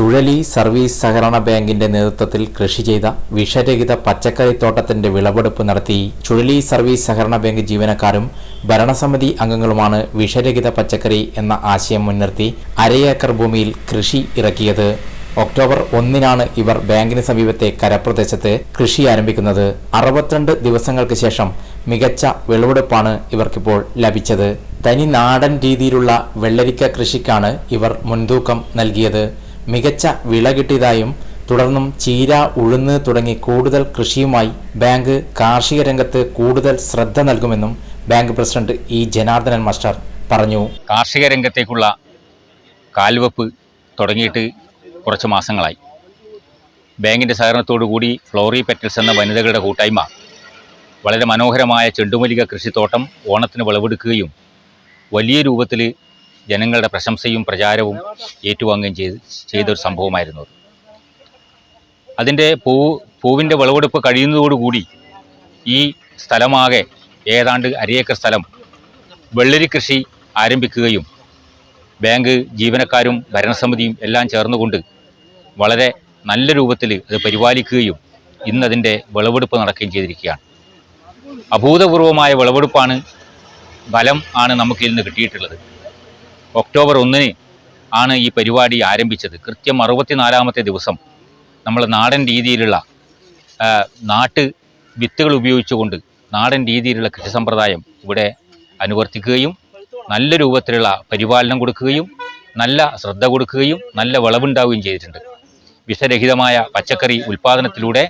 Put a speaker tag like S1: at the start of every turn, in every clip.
S1: ചുഴലി സർവീസ് സഹകരണ ബാങ്കിന്റെ നേതൃത്വത്തിൽ കൃഷി ചെയ്ത വിഷരഹിത പച്ചക്കറിത്തോട്ടത്തിന്റെ വിളവെടുപ്പ് നടത്തി ചുഴലി സർവീസ് സഹകരണ ബാങ്ക് ജീവനക്കാരും ഭരണസമിതി അംഗങ്ങളുമാണ് വിഷരഹിത പച്ചക്കറി എന്ന ആശയം മുൻനിർത്തി അരയേക്കർ ഭൂമിയിൽ കൃഷി ഇറക്കിയത്. ഒക്ടോബർ ഒന്നിനാണ് ഇവർ ബാങ്കിന് സമീപത്തെ കരപ്രദേശത്ത് കൃഷി ആരംഭിക്കുന്നത്. അറുപത്തിരണ്ട് ദിവസങ്ങൾക്ക് ശേഷം മികച്ച വിളവെടുപ്പാണ് ഇവർക്കിപ്പോൾ ലഭിച്ചത്. തനി നാടൻ രീതിയിലുള്ള വെള്ളരിക്ക കൃഷിക്കാണ് ഇവർ മുൻതൂക്കം നൽകിയത്. മികച്ച വിള കിട്ടിയതായും തുടർന്നും ചീര ഉഴുന്ന് തുടങ്ങി കൂടുതൽ കൃഷിയുമായി ബാങ്ക് കാർഷിക രംഗത്ത് കൂടുതൽ ശ്രദ്ധ നൽകുമെന്നും bank president E Janardhanan master പറഞ്ഞു.
S2: കാർഷിക രംഗത്തേക്കുള്ള കാൽവെപ്പ് തുടങ്ങിയിട്ട് കുറച്ച് മാസങ്ങളായി. ബാങ്കിന്റെ സഹകരണത്തോടു കൂടി ഫ്ലോറി പെറ്റൽസ് എന്ന വനിതകളുടെ കൂട്ടായ്മ വളരെ മനോഹരമായ ചെണ്ടുമല്ലിക കൃഷിത്തോട്ടം ഓണത്തിന് വിളവെടുക്കുകയും വലിയ രൂപത്തിൽ ജനങ്ങളുടെ പ്രശംസയും പ്രചാരവും ഏറ്റുവാങ്ങുകയും ചെയ്ത് ചെയ്തൊരു സംഭവമായിരുന്നു അത്. അതിന്റെ പൂ പൂവിന്റെ വിളവെടുപ്പ് കഴിയുന്നതോടുകൂടി ഈ സ്ഥലമാകെ ഏതാണ്ട് അരയേക്കർ സ്ഥലം വെള്ളരി കൃഷി ആരംഭിക്കുകയും ബാങ്ക് ജീവനക്കാരും ഭരണസമിതിയും എല്ലാം ചേർന്നുകൊണ്ട് വളരെ നല്ല രൂപത്തിൽ അത് പരിപാലിക്കുകയും ഇന്നതിന്റെ വിളവെടുപ്പ് നടക്കുകയും ചെയ്തിരിക്കുകയാണ് അഭൂതപൂർവമായ വിളവെടുപ്പാണ് ബലം ആണ് നമുക്ക് ഇന്ന് കിട്ടിയിട്ടുള്ളത് ഒക്ടോബർ ഒന്നിന് ആണ് ഈ പരിപാടി ആരംഭിച്ചത്. കൃത്യം അറുപത്തിനാലാമത്തെ ദിവസം നമ്മൾ നാടൻ രീതിയിലുള്ള നാട്ട് വിത്തുകൾ ഉപയോഗിച്ചുകൊണ്ട് നാടൻ രീതിയിലുള്ള കൃഷി സമ്പ്രദായം ഇവിടെ അനുവർത്തിക്കുകയും നല്ല രൂപത്തിലുള്ള പരിപാലനം കൊടുക്കുകയും നല്ല ശ്രദ്ധ കൊടുക്കുകയും നല്ല വിളവുണ്ടാവുകയും ചെയ്തിട്ടുണ്ട്. വിഷരഹിതമായ പച്ചക്കറി ഉൽപ്പാദനത്തിലൂടെ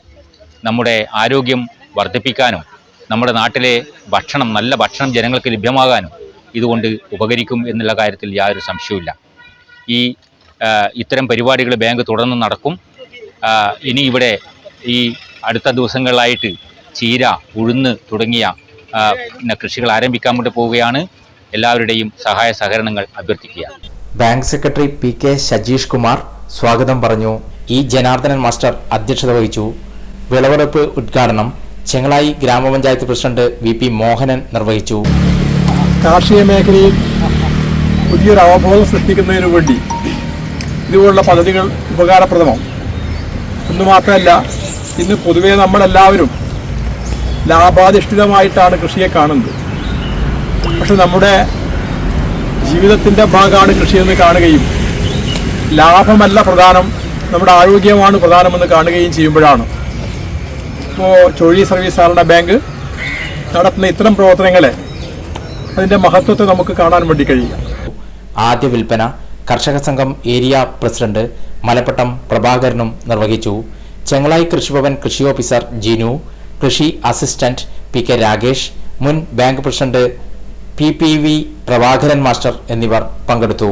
S2: നമ്മുടെ ആരോഗ്യം വർദ്ധിപ്പിക്കാനും നമ്മുടെ നാട്ടിലെ ഭക്ഷണം നല്ല ഭക്ഷണം ജനങ്ങൾക്ക് ലഭ്യമാകാനും ഇതുകൊണ്ട് ഉപകരിക്കും എന്നുള്ള കാര്യത്തിൽ യാതൊരു സംശയവുമില്ല. ഈ ഇത്തരം പരിപാടികൾ ബാങ്ക് തുടർന്ന് നടക്കും. ഇനി ഇവിടെ ഈ അടുത്ത ദിവസങ്ങളിലായിട്ട് ചീര ഉഴുന്ന് തുടങ്ങിയ പിന്നെ കൃഷികൾ ആരംഭിക്കാൻ വേണ്ടി പോവുകയാണ്. എല്ലാവരുടെയും സഹായ സഹകരണങ്ങൾ അഭ്യർത്ഥിക്കുക.
S1: Bank secretary P K Sajeesh Kumar സ്വാഗതം പറഞ്ഞു. ഇ ജനാർദ്ദനൻ മാസ്റ്റർ അധ്യക്ഷത വഹിച്ചു. വിളവെടുപ്പ് ഉദ്ഘാടനം ചെങ്ങളായി ഗ്രാമപഞ്ചായത്ത് പ്രസിഡന്റ് വി പി മോഹനൻ നിർവഹിച്ചു.
S3: കാർഷിക മേഖലയിൽ പുതിയൊരു അവബോധം സൃഷ്ടിക്കുന്നതിന് വേണ്ടി ഇതുപോലുള്ള പദ്ധതികൾ ഉപകാരപ്രദമാവും. എന്ന് മാത്രമല്ല ഇന്ന് പൊതുവേ നമ്മളെല്ലാവരും ലാഭാധിഷ്ഠിതമായിട്ടാണ് കൃഷിയെ കാണുന്നത്. പക്ഷെ നമ്മുടെ ജീവിതത്തിന്റെ ഭാഗമാണ് കൃഷിയെന്ന് കാണുകയും ലാഭമല്ല പ്രധാനം നമ്മുടെ ആരോഗ്യമാണ് പ്രധാനമെന്ന് കാണുകയും ചെയ്യുമ്പോഴാണ്. ഇപ്പോൾ ചൊഴി സർവീസ് സഹകരണ ബാങ്ക് നടത്തുന്ന ഇത്തരം പ്രവർത്തനങ്ങളെ അതിന്റെ മഹത്വത്തെ നമുക്ക് കാണാൻ വേണ്ടി കഴിയുക.
S1: ആദ്യ വിൽപ്പന കർഷക സംഘം ഏരിയ പ്രസിഡന്റ് മലപ്പട്ടം പ്രഭാകരനും നിർവഹിച്ചു. ചെങ്ങളായി കൃഷിഭവൻ കൃഷി ഓഫീസർ ജിനു കൃഷി അസിസ്റ്റന്റ് പി കെ രാകേഷ് മുൻ bank president P P V Prabhakaran master എന്നിവർ പങ്കെടുത്തു.